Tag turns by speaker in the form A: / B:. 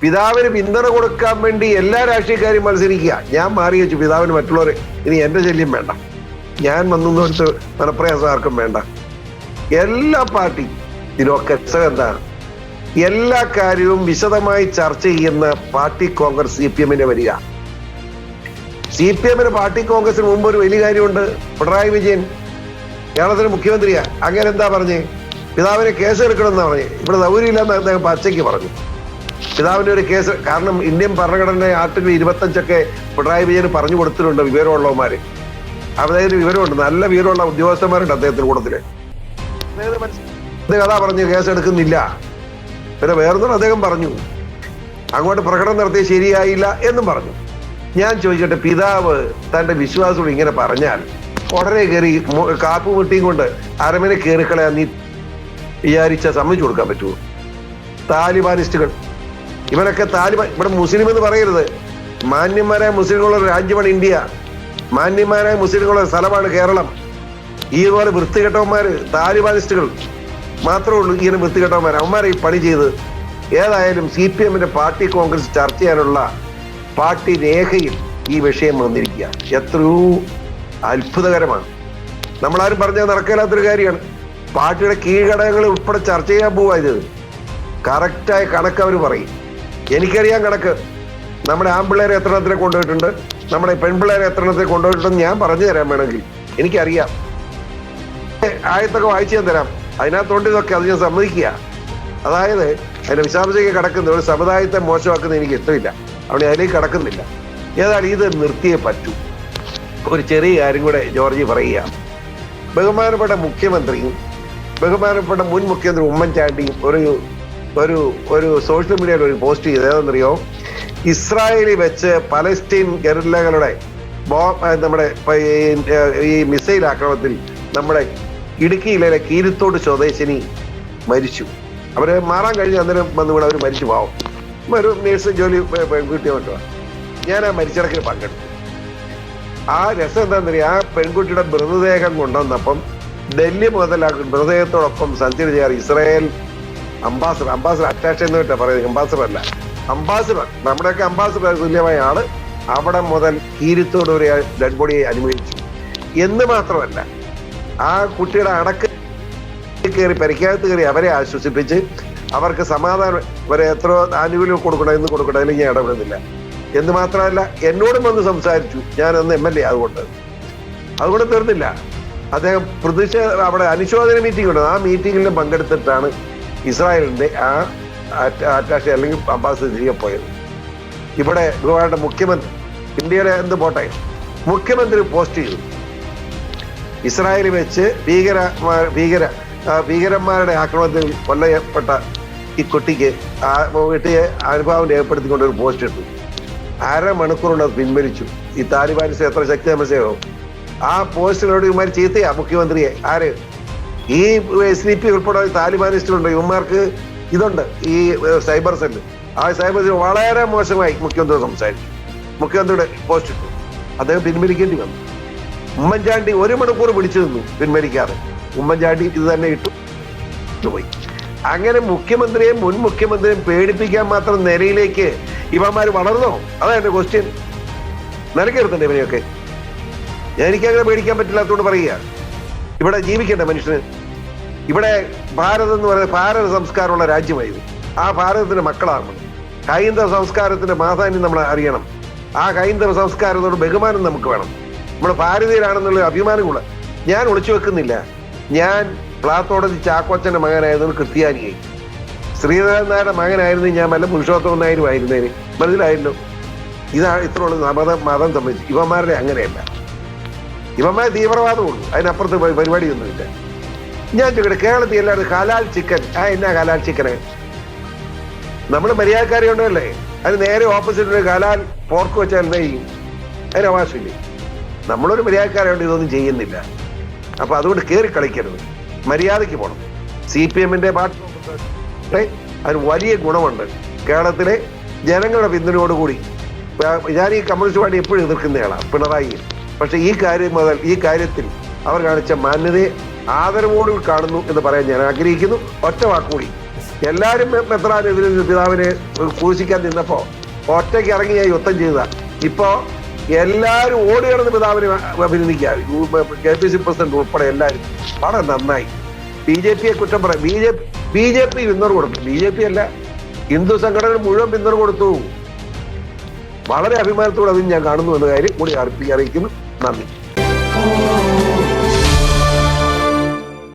A: പിതാവിന് പിന്തുണ കൊടുക്കാൻ വേണ്ടി എല്ലാ രാഷ്ട്രീയക്കാരും മത്സരിക്കുക. ഞാൻ മാറി വെച്ചു. പിതാവിന് മറ്റുള്ളവർ ഇനി എന്റെ ശല്യം വേണ്ട. ഞാൻ വന്നു കൊടുത്ത് മനപ്രയാസം ആർക്കും വേണ്ട. എല്ലാ പാർട്ടി ഇതിനൊക്കെ എന്താണ് എല്ലാ കാര്യവും വിശദമായി ചർച്ച ചെയ്യുന്ന പാർട്ടി കോൺഗ്രസ് സി പി എമ്മിന്റെ വരിക. സി പി എമ്മിന് പാർട്ടി കോൺഗ്രസിന് മുമ്പ് ഒരു വലിയ കാര്യമുണ്ട്. പിണറായി വിജയൻ കേരളത്തിന് മുഖ്യമന്ത്രിയാ. അങ്ങനെ എന്താ പറഞ്ഞേ? പിതാവിനെ കേസ് എടുക്കണമെന്നാ പറഞ്ഞേ. ഇവിടെ സൗകര്യമില്ലെന്ന് അദ്ദേഹം പച്ചയ്ക്ക് പറഞ്ഞു. പിതാവിന്റെ ഒരു കേസ് കാരണം ഇന്ത്യൻ ഭരണഘടന ആർട്ടിക്കിൾ ഇരുപത്തഞ്ചൊക്കെ പിണറായി വിജയന് പറഞ്ഞു കൊടുത്തിട്ടുണ്ട് വിവരമുള്ളവന്മാര്. അദ്ദേഹത്തിന് വിവരമുണ്ട് നല്ല വിവരമുള്ള ഉദ്യോഗസ്ഥന്മാരുണ്ട് അദ്ദേഹത്തിന്റെ അദ്ദേഹം അതാ പറഞ്ഞു കേസ് എടുക്കുന്നില്ല പിന്നെ വേറൊന്നും അദ്ദേഹം പറഞ്ഞു. അങ്ങോട്ട് പ്രകടനം നടത്തിയ ശരിയായില്ല എന്നും പറഞ്ഞു. ഞാൻ ചോദിക്കട്ടെ പിതാവ് തന്റെ വിശ്വാസം ഇങ്ങനെ പറഞ്ഞാൽ ഉടനെ കയറി കാപ്പു വെട്ടിയും കൊണ്ട് അരമനെ കയറിക്കളയാൻ നീ വിചാരിച്ച സമ്മതിച്ചു കൊടുക്കാൻ പറ്റുമോ താലിബാനിസ്റ്റുകൾ ഇവരൊക്കെ താലിബാൻ ഇവിടെ മുസ്ലിം എന്ന് പറയരുത്. മാന്യന്മാരായ മുസ്ലിങ്ങളുള്ള ഒരു രാജ്യമാണ് ഇന്ത്യ. മാന്യന്മാരായ മുസ്ലിങ്ങളുള്ള സ്ഥലമാണ് കേരളം. ഈ ഇതുപോലെ വൃത്തികെട്ടവന്മാർ താലിബാനിസ്റ്റുകൾ മാത്രമേ ഉള്ളൂ ഇങ്ങനെ വൃത്തികെട്ടവന്മാർ അവന്മാരെ ഈ പണി ചെയ്ത് ഏതായാലും സി പി എമ്മിന്റെ പാർട്ടി കോൺഗ്രസ് ചർച്ച ചെയ്യാനുള്ള പാർട്ടി രേഖയിൽ ഈ വിഷയം വന്നിരിക്കുക. എത്രയോ അത്ഭുതകരമാണ്. നമ്മളാരും പറഞ്ഞാൽ നടക്കില്ലാത്തൊരു കാര്യമാണ്. പാർട്ടിയുടെ കീഴ്ഘടകങ്ങൾ ഉൾപ്പെടെ ചർച്ച ചെയ്യാൻ പോവാ ഇത്. കറക്റ്റായ കണക്ക് അവർ പറയും. എനിക്കറിയാം കണക്ക്. നമ്മുടെ ആൺപിള്ളേരെ എത്ര എണ്ണത്തിനെ കൊണ്ടുപോയിട്ടുണ്ട് നമ്മുടെ പെൺപിള്ളേരെ എത്ര എണ്ണത്തിനെ കൊണ്ടുപോയിട്ടുണ്ടെന്ന് ഞാൻ പറഞ്ഞു തരാൻ വേണമെങ്കിൽ. എനിക്കറിയാം. ആയത്തൊക്കെ വായിച്ചു ഞാൻ തരാം. അതിനകത്തോണ്ട് ഇതൊക്കെ അത് ഞാൻ സമ്മതിക്കുക. അതായത് അതിന്റെ വിശാംശയ്ക്ക് കടക്കുന്ന ഒരു സമുദായത്തെ മോശമാക്കുന്നത് എനിക്ക് ഇഷ്ടമില്ല. അവിടെ അതിലേക്ക് കടക്കുന്നില്ല. ഏതായാലും ഇത് നിർത്തിയേ പറ്റൂ? ഒരു ചെറിയ കാര്യം കൂടെ ജോർജി പറയുക. ബഹുമാനപ്പെട്ട മുഖ്യമന്ത്രിയും ബഹുമാനപ്പെട്ട മുൻ മുഖ്യമന്ത്രി ഉമ്മൻചാണ്ടിയും ഒരു ഒരു ഒരു സോഷ്യൽ മീഡിയയിൽ ഒരു പോസ്റ്റ് ചെയ്ത് ഏതെന്നറിയോ ഇസ്രായേലിൽ വെച്ച് പലസ്തീൻ ഗറില്ലകളുടെ നമ്മുടെ ഈ- മിസൈൽ ആക്രമണത്തിൽ നമ്മുടെ ഇടുക്കിയിലെ കീരിത്തോട് സ്വദേശിനി മരിച്ചു. അവർ മാറാൻ കഴിഞ്ഞ അന്നേരം വന്ന് വീണ് അവർ മരിച്ചു. പാവം ഒരു നേഴ്സ് ജോലി പെൺകുട്ടിയെ മറ്റുവാ ഞാൻ ആ മരിച്ചിടക്കിൽ പങ്കെടുത്തു. ആ രസം എന്താണെന്നറിയാം? ആ പെൺകുട്ടിയുടെ മൃതദേഹം കൊണ്ടുവന്നപ്പം ഡൽഹി മുതൽ ആ മൃതദേഹത്തോടൊപ്പം സഞ്ചരിച്ച ഇസ്രായേൽ അംബാസഡർ അംബാസഡർ അറ്റാച്ച് എന്ന് വെച്ചാ പറയുന്നത്. അംബാസഡർ അല്ല. അംബാസഡർ നമ്മുടെയൊക്കെ അംബാസഡർ തുല്യമായ ആൾ അവിടെ മുതൽ കീരിത്തോട് ഒരു ഡെഡ് ബോഡിയെ അനുഭവിച്ചു. എന്ന് മാത്രമല്ല ആ കുട്ടിയുടെ അടക്ക് കയറി പരിക്കാത്ത് കയറി അവരെ ആശ്വസിപ്പിച്ച് അവർക്ക് സമാധാനം വരെ എത്ര ആനുകൂല്യം കൊടുക്കണം എന്ന് കൊടുക്കണം അല്ലെങ്കിൽ ഞാൻ ഇടപെടുന്നില്ല. എന്ന് മാത്രമല്ല എന്നോടും വന്ന് സംസാരിച്ചു. ഞാൻ അന്ന് എം എൽ എ അതുകൊണ്ട് അതുകൊണ്ട് തീർന്നില്ല. അദ്ദേഹം പ്രതിഷേധ അവിടെ അനുശോചന മീറ്റിംഗ് ഉണ്ട്. ആ മീറ്റിംഗിൽ പങ്കെടുത്തിട്ടാണ് ഇസ്രായേലിന്റെ ആ അറ്റാഷെ അല്ലെങ്കിൽ അബ്ബാസ് തിരികെ പോയത്. ഇവിടെ ഗോവയുടെ മുഖ്യമന്ത്രി ഇന്ത്യയുടെ എന്ത് പോട്ടെ മുഖ്യമന്ത്രി പോസ്റ്റ് ചെയ്തു. ഇസ്രായേലിൽ വെച്ച് ഭീകര ഭീകര ഭീകരന്മാരുടെ ആക്രമണത്തിൽ കൊല്ലപ്പെട്ട ഈ കുട്ടിക്ക് ആ കുട്ടിയെ അനുഭവം രേഖപ്പെടുത്തിക്കൊണ്ട് ഒരു പോസ്റ്റ് ഇട്ടു. അരമണിക്കൂർ കൊണ്ട് അത് പിൻവലിച്ചു. ഈ താലിബാനിസ് എത്ര ശക്തി മനസ്സിലാവും ആ പോസ്റ്റിനോട് ഇവന്മാർ ചീത്തയാ മുഖ്യമന്ത്രിയെ. ആര്? ഈ എസ് ഡി പി ഉൾപ്പെടെ താലിബാനിസ്റ്റുണ്ട് ഇവന്മാർക്ക് ഇതുണ്ട്. ഈ സൈബർ സെല്ല്. ആ സൈബർ സെൽ വളരെ മോശമായി മുഖ്യമന്ത്രി സംസാരിച്ചു. മുഖ്യമന്ത്രിയുടെ പോസ്റ്റ് ഇട്ടു. അദ്ദേഹം പിൻവലിക്കേണ്ടി വന്നു. ഉമ്മൻചാണ്ടി ഒരു മണിക്കൂർ പിടിച്ചു നിന്നു പിൻവലിക്കാതെ. ഉമ്മൻചാണ്ടി ഇത് തന്നെ ഇട്ടു. ഇട്ടു പോയി. അങ്ങനെ മുഖ്യമന്ത്രിയെയും മുൻ മുഖ്യമന്ത്രിയെയും പേടിപ്പിക്കാൻ മാത്രം നിലയിലേക്ക് ഇവന്മാർ വളർന്നോ? അതാ എന്റെ ക്വസ്റ്റ്യൻ നിലക്കെടുത്തണ്ടേ ഇവനെയൊക്കെ? എനിക്കങ്ങനെ പേടിക്കാൻ പറ്റില്ലാത്തതുകൊണ്ട് പറയുക. ഇവിടെ ജീവിക്കേണ്ട മനുഷ്യന് ഇവിടെ ഭാരതം എന്ന് പറയുന്നത് ഭാരത സംസ്കാരമുള്ള രാജ്യമായിരുന്നു ആ ഭാരതത്തിന്റെ മക്കളാണ്. ഹൈന്ദവ സംസ്കാരത്തിന്റെ പ്രാധാന്യം നമ്മൾ അറിയണം. ആ ഹൈന്ദവ സംസ്കാരത്തോട് ബഹുമാനം നമുക്ക് വേണം. നമ്മൾ ഭാരതീയരാണെന്നുള്ള അഭിമാനം കൂടെ ഞാൻ ഒളിച്ചു വെക്കുന്നില്ല. ഞാൻ പ്ലാത്തോടതി ചാക്കോച്ചന്റെ മകനായതുകൊണ്ട് ക്രിസ്ത്യാനിയായി. നായരുടെ മകനായിരുന്നു ഞാൻ നല്ല പുരുഷോത്തമൻ നായരും ആയിരുന്നേന് മനസ്സിലായല്ലോ? ഇതാണ് ഇത്രയുള്ള മതം മതം സംബന്ധിച്ച്. ഇവന്മാരുടെ അങ്ങനെയല്ല. ഇവന്മാർ തീവ്രവാദമുള്ളൂ അതിനപ്പുറത്ത് പരിപാടി പരിപാടിയൊന്നുമില്ല. ഞാൻ ചോദിക്കട്ടെ കേരളത്തിൽ എല്ലാവരും ഹലാൽ ചിക്കൻ. ആ എന്നാ ഹലാൽ ചിക്കന്? നമ്മൾ മര്യാദക്കാരെ ഉണ്ടല്ലേ അതിന് നേരെ ഓപ്പോസിറ്റ് ഹലാൽ പോർക്ക് വെച്ചാൽ എന്താ ചെയ്യും അതിന് അവകാശമില്ലേ? നമ്മളൊരു മര്യാദക്കാരുണ്ട് ഇതൊന്നും ചെയ്യുന്നില്ല. അപ്പൊ അതുകൊണ്ട് കയറി കളിക്കരുത്. മര്യാദയ്ക്ക് പോകണം സി പി എമ്മിന്റെ അതിന് വലിയ ഗുണമുണ്ട്. കേരളത്തിലെ ജനങ്ങളുടെ പിന്തുണയോടുകൂടി ഞാൻ ഈ കമ്മ്യൂണിസ്റ്റ് പാർട്ടി എപ്പോഴും എതിർക്കുന്നയാളാണ് പിണറായി പക്ഷെ ഈ കാര്യം മുതൽ ഈ കാര്യത്തിൽ അവർ കാണിച്ച മാന്യതയെ ആദരവോട് കാണുന്നു എന്ന് പറയാൻ ഞാൻ ആഗ്രഹിക്കുന്നു. ഒറ്റ വാക്കുകൂടി. എല്ലാവരും മെത്രാനെതിരെ പിതാവിനെ ക്രൂശിക്കാൻ നിന്നപ്പോ ഒറ്റയ്ക്ക് ഇറങ്ങി ഞാൻ യുദ്ധം ചെയ്ത ഇപ്പോ എല്ലാവരും ഓടി കിടന്ന് പിതാവിനെ അഭിനന്ദിക്കുക. കെ പി സി പ്രസിഡന്റ് ഉൾപ്പെടെ എല്ലാവരും വളരെ നന്നായി. ബി ജെ പിയെ കുറ്റം പറയാം. B J B J P പിന്തുണ കൊടുത്തു. ബി ജെ പി അല്ല. ഹിന്ദു സംഘടന മുഴുവൻ പിന്തുണ കൊടുത്തു. വളരെ അഭിമാനത്തോടെ അതും ഞാൻ കാണുന്നു എന്ന കാര്യം കൂടി അറിയിക്കുന്നു. নামি।